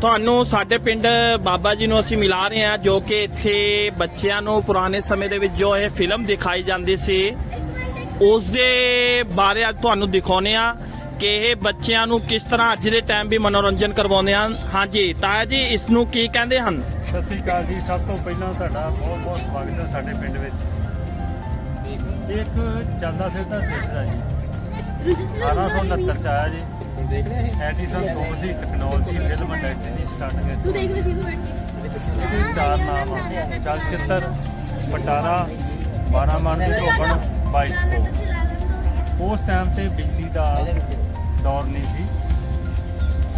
ਤੁਹਾਨੂੰ ਸਾਡੇ ਪਿੰਡ ਬਾਬਾ ਜੀ ਨੂੰ ਅਸੀਂ ਮਿਲਾ ਰਹੇ ਹਾਂ, ਜੋ ਕਿ ਇੱਥੇ ਬੱਚਿਆਂ ਨੂੰ ਪੁਰਾਣੇ ਸਮੇਂ ਦੇ ਵਿੱਚ ਜੋ ਇਹ ਫਿਲਮ ਦਿਖਾਈ ਜਾਂਦੀ ਸੀ, ਉਸ ਦੇ ਬਾਰੇ ਅੱਜ ਤੁਹਾਨੂੰ ਦਿਖਾਉਨੇ ਆ ਕਿ ਇਹ ਬੱਚਿਆਂ ਨੂੰ ਕਿਸ ਤਰ੍ਹਾਂ ਅੱਜ ਦੇ ਟਾਈਮ ਵੀ ਮਨੋਰੰਜਨ ਕਰਵਾਉਂਦੇ ਹਨ। ਹਾਂਜੀ, ਤਾਇਆ ਜੀ, ਇਸ ਨੂੰ ਕੀ ਕਹਿੰਦੇ ਹਨ? ਸਤਿ ਸ੍ਰੀ ਅਕਾਲ ਜੀ। ਸਭ ਤੋਂ ਪਹਿਲਾਂ ਤੁਹਾਡਾ ਬਹੁਤ ਬਹੁਤ ਸਵਾਗਤ ਹੈ ਸਾਡੇ ਪਿੰਡ ਵਿੱਚ। ਇੱਕ ਚੱਲਦਾ ਫਿਰਦਾ ਥੀਏਟਰ ਜੀ। 1869 ਚ ਆਇਆ ਜੀ। ਐਡੀਸਨ ਦੋਸੀ ਟੈਕਨੋਲੋਜੀ ਫਿਲਮ ਦੀ ਸਟਾਰਟ ਤੂੰ ਕੀਤੀ ਦੇਖ ਲੈ ਸੀਧੂ ਬੈਠ। ਇਹਦੇ ਚਾਰ ਨਾਮ ਆ। ਚਲਚਿੱਤਰ ਪਟਾਰਾ 12 ਮਨ ਦੀ ਧੋਬਣ ਬਾਈਸਕੋਪ ਉਸ ਟਾਈਮ ਤੇ ਬਿਜਲੀ ਦਾ ਦੌਰ ਨਹੀਂ ਸੀ।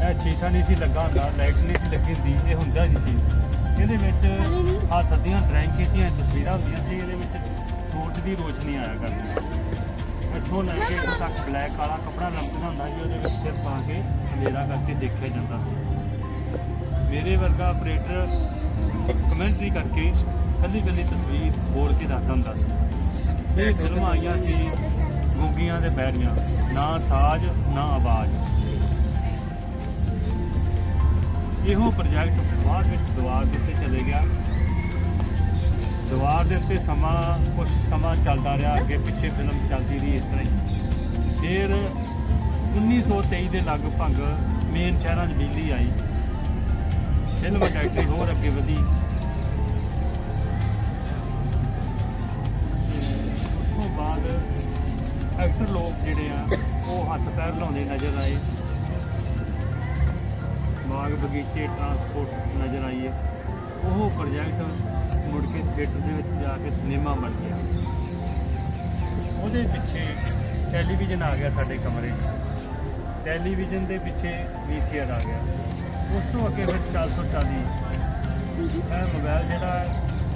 ਇਹ ਸ਼ੀਸ਼ਾ ਨਹੀਂ ਸੀ ਲੱਗਾ ਹੁੰਦਾ ਲਾਈਟ ਨਹੀਂ ਸੀ ਲੱਗੀ ਹੁੰਦੀ ਇਹ ਹੁੰਦਾ ਨਹੀਂ ਸੀ। ਇਹਦੇ ਵਿੱਚ ਹੱਥ ਦੀਆਂ ਡਰਾਇੰਗ ਕੀਤੀਆਂ ਤਸਵੀਰਾਂ ਹੁੰਦੀਆਂ ਸੀ। ਇਹਦੇ ਵਿੱਚ ਸੂਰਜ ਦੀ ਰੋਸ਼ਨੀ ਆਇਆ ਕਰਦੀ ਇੱਥੋਂ ਲੈ ਕੇ ਇੱਥੋਂ ਤੱਕ ਬਲੈਕ ਕਾਲਾ ਕੱਪੜਾ ਲੰਮਦਾ ਹੁੰਦਾ ਸੀ, ਉਹਦੇ ਵਿੱਚ ਸਿਰ ਪਾ ਕੇ ਹਨੇਰਾ ਕਰਕੇ ਦੇਖਿਆ ਜਾਂਦਾ ਸੀ। ਮੇਰੇ ਵਰਗਾ ਆਪਰੇਟਰ ਕਮੈਂਟਰੀ ਕਰਕੇ ਕੱਲੀ ਕੱਲੀ ਤਸਵੀਰ ਬੋਲ ਕੇ ਦੱਸਦਾ ਹੁੰਦਾ ਸੀ। ਇਹ ਫਿਲਮਾਂ ਆਈਆਂ ਸੀ ਗੂੰਗੀਆਂ ਦੇ ਬੈਰੀਆਂ, ਨਾ ਸਾਜ਼, ਨਾ ਆਵਾਜ਼। ਇਹੋ ਪ੍ਰੋਜੈਕਟ ਬਾਅਦ ਵਿੱਚ ਦੁਆਰ ਦੇ ਉੱਤੇ ਚਲੇ ਗਿਆ। ਦੀਵਾਰ ਦੇ ਉੱਤੇ ਸਮਾਂ ਕੁਝ ਸਮਾਂ ਚੱਲਦਾ ਰਿਹਾ, ਅੱਗੇ ਪਿੱਛੇ ਫਿਲਮ ਚੱਲਦੀ ਰਹੀ ਇਸ ਤਰ੍ਹਾਂ ਹੀ। ਫਿਰ 1923 ਦੇ ਲਗਭਗ ਮੇਨ ਸ਼ਹਿਰਾਂ 'ਚ ਬਿਜਲੀ ਆਈ। ਫਿਲਮ ਇੰਡਸਟਰੀ ਹੋਰ ਅੱਗੇ ਵਧੀ। ਉਸ ਤੋਂ ਬਾਅਦ ਐਕਟਰ ਲੋਕ ਜਿਹੜੇ ਆ, ਉਹ ਹੱਥ ਪੈਰ ਲਾਉਂਦੇ ਨਜ਼ਰ ਆਏ। ਬਾਗ ਬਗੀਚੇ ਟਰਾਂਸਪੋਰਟ ਨਜ਼ਰ ਆਈਏ ਉਹ ਪ੍ਰੋਜੈਕਟ ਮੁੜ ਕੇ ਥੀਏਟਰ ਦੇ ਵਿੱਚ ਜਾ ਕੇ ਸਿਨੇਮਾ ਬਣ ਗਿਆ। ਉਹਦੇ ਪਿੱਛੇ ਟੈਲੀਵਿਜ਼ਨ ਆ ਗਿਆ ਸਾਡੇ ਕਮਰੇ 'ਚ। ਟੈਲੀਵਿਜ਼ਨ ਦੇ ਪਿੱਛੇ ਵੀਸੀਆਰ ਆ ਗਿਆ। ਉਸ ਤੋਂ ਅੱਗੇ ਫਿਰ 440 ਇਹ ਮੋਬਾਈਲ ਜਿਹੜਾ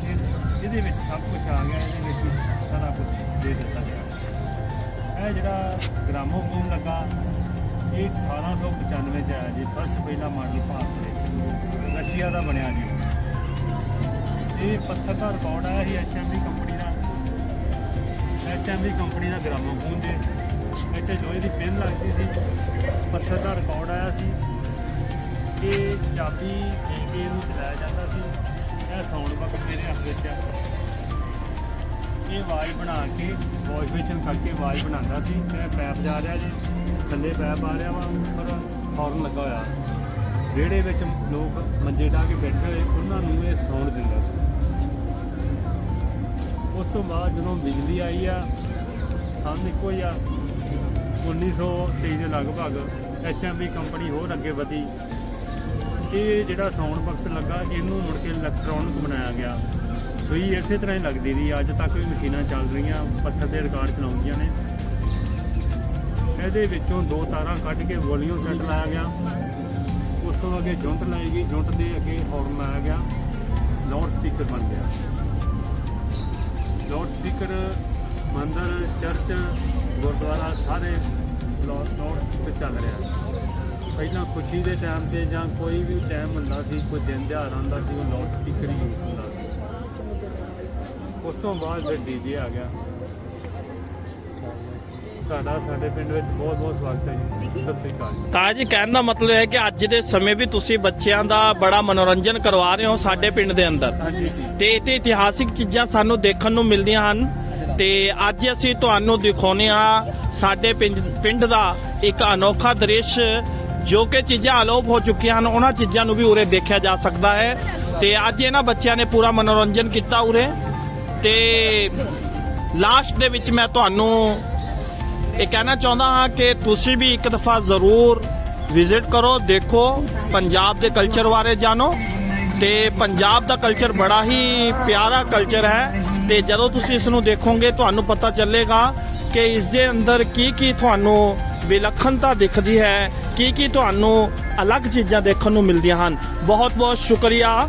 ਇਹ- ਇਹਦੇ ਵਿੱਚ ਸਭ ਕੁਝ ਆ ਗਿਆ, ਇਹਦੇ ਵਿੱਚ ਸਾਰਾ ਕੁਝ ਦੇ ਦਿੱਤਾ ਗਿਆ। ਇਹ ਜਿਹੜਾ ਗ੍ਰਾਮੋਫੋਨ ਲੱਗਾ, ਇਹ 1895 ਚ ਆਇਆ ਜੀ ਫਸਟ ਪਹਿਲਾ ਮਾਡਲ ਭਾਰਤ ਦੇ ਰਸ਼ੀਆ ਦਾ ਬਣਿਆ ਜੀ। ਇਹ ਪੱਥਰ ਦਾ ਰਿਕਾਰਡ ਆਇਆ ਸੀ ਐਚਐਮਡੀ ਕੰਪਨੀ ਦਾ। ਐਚਐਮਡੀ ਕੰਪਨੀ ਦਾ ਗ੍ਰਾਮੋਫੋਨ ਦੇ। ਇੱਥੇ ਲੋਹੇ ਦੀ ਪਿੰਨ ਲੱਗਦੀ ਸੀ। ਪੱਥਰ ਦਾ ਰਿਕਾਰਡ ਆਇਆ ਸੀ। ਇਹ ਚਾਬੀ ਦੇ ਕੇ ਇਹਨੂੰ ਚਲਾਇਆ ਜਾਂਦਾ ਸੀ। ਇਹ ਸਾਊਂਡ ਬਾਕਸ ਮੇਰੇ ਹੱਥ ਵਿੱਚ ਹੈ ਇਹ ਆਵਾਜ਼ ਬਣਾ ਕੇ ਵੌਇਸ ਵਿਸ਼ਨ ਕਰਕੇ ਆਵਾਜ਼ ਬਣਾਉਂਦਾ ਸੀ। ਤੇ ਪੈਪ ਜਾ ਰਿਹਾ ਜੀ। ਥੱਲੇ ਪੈਪ ਆ ਰਿਹਾ ਵਾ, ਉੱਪਰ ਹੌਰਨ ਲੱਗਾ ਹੋਇਆ। ਵਿਹੜੇ ਵਿੱਚ ਲੋਕ ਮੰਜੇ ਢਾ ਕੇ ਬੈਠੇ ਹੋਏ, ਉਹਨਾਂ ਨੂੰ ਇਹ ਸਾਊਂਡ ਦਿੰਦਾ ਸੀ। ਉਸ ਤੋਂ ਬਾਅਦ ਜਦੋਂ ਬਿਜਲੀ ਆਈ ਆ, ਸਾਨੂੰ ਇੱਕੋ ਹੀ ਆ 1923 ਦੇ ਲਗਭਗ ਐਚਐਮਬੀ ਕੰਪਨੀ ਹੋਰ ਅੱਗੇ ਵਧੀ। ਇਹ ਜਿਹੜਾ ਸਾਊਂਡ ਬਾਕਸ ਲੱਗਾ, ਇਹਨੂੰ ਮੁੜ ਕੇ ਇਲੈਕਟ੍ਰੋਨਿਕ ਬਣਾਇਆ ਗਿਆ। ਸੂਈ ਇਸੇ ਤਰ੍ਹਾਂ ਹੀ ਲੱਗਦੀ ਰਹੀ। ਅੱਜ ਤੱਕ ਵੀ ਮਸ਼ੀਨਾਂ ਚੱਲ ਰਹੀਆਂ, ਪੱਥਰ ਦੇ ਰਿਕਾਰਡ ਚਲਾਉਂਦੀਆਂ ਨੇ। ਇਹਦੇ ਵਿੱਚੋਂ ਦੋ ਤਾਰਾਂ ਕੱਢ ਕੇ ਵੋਲੀਅਮ ਸੈੱਟ ਲਾਇਆ ਗਿਆ। ਉਸ ਤੋਂ ਅੱਗੇ ਜੁੰਟ ਲਾਈ ਗਈ। ਜੁੰਟ ਦੇ ਅੱਗੇ ਹਾਰਨ ਲਾਇਆ ਗਿਆ। ਲਾਊਡ ਸਪੀਕਰ ਬਣ ਗਿਆ। ਲਾਊਡ ਸਪੀਕਰ, ਮੰਦਰ, ਚਰਚ, ਗੁਰਦੁਆਰਾ ਸਾਰੇ ਲਾਊਡ ਸਪੀਕਰ ਚੱਲ ਰਿਹਾ। ਪਹਿਲਾਂ ਖੁਸ਼ੀ ਦੇ ਟਾਈਮ ਤੇ ਜਾਂ ਕੋਈ ਵੀ ਟਾਈਮ ਹੁੰਦਾ ਸੀ, ਕੋਈ ਦਿਨ ਦਿਹਾੜ ਆਉਂਦਾ ਸੀ, ਉਹ ਲਾਊਡ ਸਪੀਕਰ ਹੀ ਯੂਜ਼ ਹੁੰਦਾ ਸੀ। ਉਸ ਤੋਂ ਬਾਅਦ ਫਿਰ ਡੀਜੇ ਆ ਗਿਆ। ਤੁਹਾਡਾ ਸਾਡੇ ਪਿੰਡ ਵਿੱਚ ਬਹੁਤ ਬਹੁਤ ਸਵਾਗਤ ਹੈ ਜੀ। ਸਤਿ ਸ੍ਰੀ ਅਕਾਲ ਤਾਇਆ ਜੀ ਕਹਿਣ ਦਾ ਮਤਲਬ ਹੈ ਕਿ ਅੱਜ ਦੇ ਸਮੇਂ ਵੀ ਤੁਸੀਂ ਬੱਚਿਆਂ ਦਾ ਬੜਾ ਮਨੋਰੰਜਨ ਕਰਵਾ ਰਹੇ ਹੋ ਸਾਡੇ ਪਿੰਡ ਦੇ ਅੰਦਰ। ਹਾਂਜੀ। ਜੀ ਤੇ ਇੱਥੇ ਇਤਿਹਾਸਿਕ ਚੀਜ਼ਾਂ ਸਾਨੂੰ ਦੇਖਣ ਨੂੰ ਮਿਲਦੀਆਂ ਹਨ। ਤੇ ਅੱਜ ਅਸੀਂ ਤੁਹਾਨੂੰ ਦਿਖਾਉਨੇ ਆ ਸਾਡੇ ਪਿੰਡ ਪਿੰਡ ਦਾ ਇੱਕ ਅਨੋਖਾ ਦ੍ਰਿਸ਼ ਜੋ ਕਿ ਚੀਜ਼ਾਂ ਅਲੋਪ ਹੋ ਚੁੱਕੀਆਂ ਹਨ। ਉਹਨਾਂ ਚੀਜ਼ਾਂ ਨੂੰ ਵੀ ਉਰੇ ਦੇਖਿਆ ਜਾ ਸਕਦਾ ਹੈ। ਤੇ ਅੱਜ ਇਹਨਾਂ ਬੱਚਿਆਂ ਨੇ ਪੂਰਾ ਮਨੋਰੰਜਨ ਕੀਤਾ ਉਰੇ। ਤੇ ਲਾਸਟ ਦੇ ਵਿੱਚ ਮੈਂ ਤੁਹਾਨੂੰ ਇਹ ਕਹਿਣਾ ਚਾਹੁੰਦਾ ਹਾਂ ਕਿ ਤੁਸੀਂ ਵੀ ਇੱਕ ਦਫਾ ਜ਼ਰੂਰ ਵਿਜ਼ਿਟ ਕਰੋ, ਦੇਖੋ, ਪੰਜਾਬ ਦੇ ਕਲਚਰ ਬਾਰੇ ਜਾਣੋ ਤੇ ਪੰਜਾਬ ਦਾ ਕਲਚਰ ਬੜਾ ਹੀ ਪਿਆਰਾ ਕਲਚਰ ਹੈ ਤੇ ਜਦੋਂ ਤੁਸੀਂ ਇਸ ਨੂੰ ਦੇਖੋਗੇ ਤੁਹਾਨੂੰ ਪਤਾ ਚੱਲੇਗਾ ਕਿ ਇਸ ਦੇ ਅੰਦਰ ਕੀ ਕੀ ਤੁਹਾਨੂੰ ਵਿਲੱਖਣਤਾ ਦਿਖਦੀ ਹੈ, ਕੀ ਕੀ ਤੁਹਾਨੂੰ ਅਲੱਗ ਚੀਜ਼ਾਂ ਦੇਖਣ ਨੂੰ ਮਿਲਦੀਆਂ ਹਨ। ਬਹੁਤ ਬਹੁਤ ਸ਼ੁਕਰੀਆ।